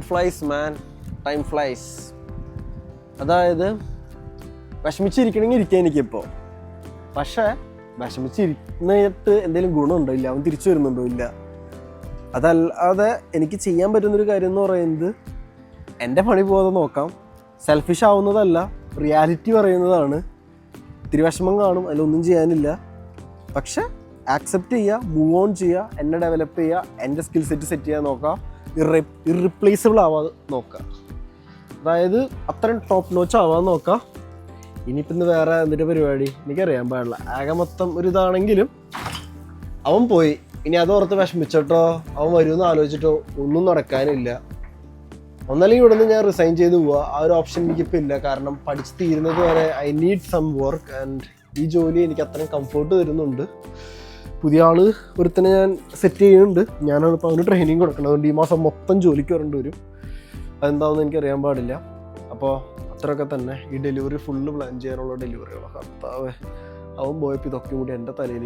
Flies മാൻ time flies അതായത് വിഷമിച്ചിരിക്കണമെങ്കിൽ ഇരിക്കാൻ എനിക്കിപ്പോൾ പക്ഷേ വിഷമിച്ചിരിക്കുന്നിട്ട് എന്തെങ്കിലും ഗുണമുണ്ടോ ഇല്ല? അവൻ തിരിച്ചു വരുന്നുണ്ടോ ഇല്ല? അതല്ലാതെ എനിക്ക് ചെയ്യാൻ പറ്റുന്നൊരു കാര്യം എന്ന് പറയുന്നത് എന്റെ പണി പോകാതെ നോക്കാം. സെൽഫിഷ് ആവുന്നതല്ല റിയാലിറ്റി പറയുന്നതാണ്. ഇത്തിരി വിഷമം കാണും അതിലൊന്നും ചെയ്യാനില്ല. പക്ഷേ ആക്സെപ്റ്റ് ചെയ്യുക മൂവ് ഓൺ ചെയ്യുക എന്നെ ഡെവലപ്പ് ചെയ്യുക എന്റെ സ്കിൽ സെറ്റ് സെറ്റ് ചെയ്യാൻ നോക്കുക ഇറ ഇറിപ്ലേസിബിൾ ആവാതെ നോക്കുക. അതായത് അത്രയും ടോപ്പ് നോച്ച് ആവാൻ നോക്കുക. ഇനിയിപ്പം വേറെ എന്തിന്റെ പരിപാടി? എനിക്കറിയാൻ പാടില്ല. ആകെ മൊത്തം ഒരു ഇതാണെങ്കിലും അവൻ പോയി. ഇനി അതോർത്ത് വിഷമിച്ചിട്ടോ. അവൻ വരുമെന്ന് ആലോചിച്ചിട്ടോ. ഒന്നും നടക്കാനില്ല. ഒന്നല്ലെങ്കിൽ ഇവിടെ നിന്ന് ഞാൻ റിസൈൻ ചെയ്ത് പോവുക ആ ഒരു ഓപ്ഷൻ എനിക്കിപ്പോൾ ഇല്ല. കാരണം പഠിച്ച് തീരുന്നത് വരെ I need some work and ഈ ജോലി എനിക്ക് അത്രയും കംഫർട്ട് തരുന്നുണ്ട്. പുതിയ ആൾ ഒരുത്തനെ ഞാൻ സെറ്റ് ചെയ്യുന്നുണ്ട്. ഞാനാണ് ഇപ്പോൾ അവന് ട്രെയിനിങ് കൊടുക്കുന്നത്. അതുകൊണ്ട് ഈ മാസം മൊത്തം ജോലിക്ക് വരേണ്ടി വരും. അതെന്താണെന്ന് എനിക്ക് അറിയാൻ പാടില്ല. അപ്പോൾ അത്രയൊക്കെ തന്നെ ഈ ഡെലിവറി ഫുള്ള് പ്ലാൻ ചെയ്യാനുള്ള ഡെലിവറികളൊക്കെ കർത്താവേ അവൻ പോയപ്പോൾ ഇതൊക്കെ കൂടി എന്റെ തലയിൽ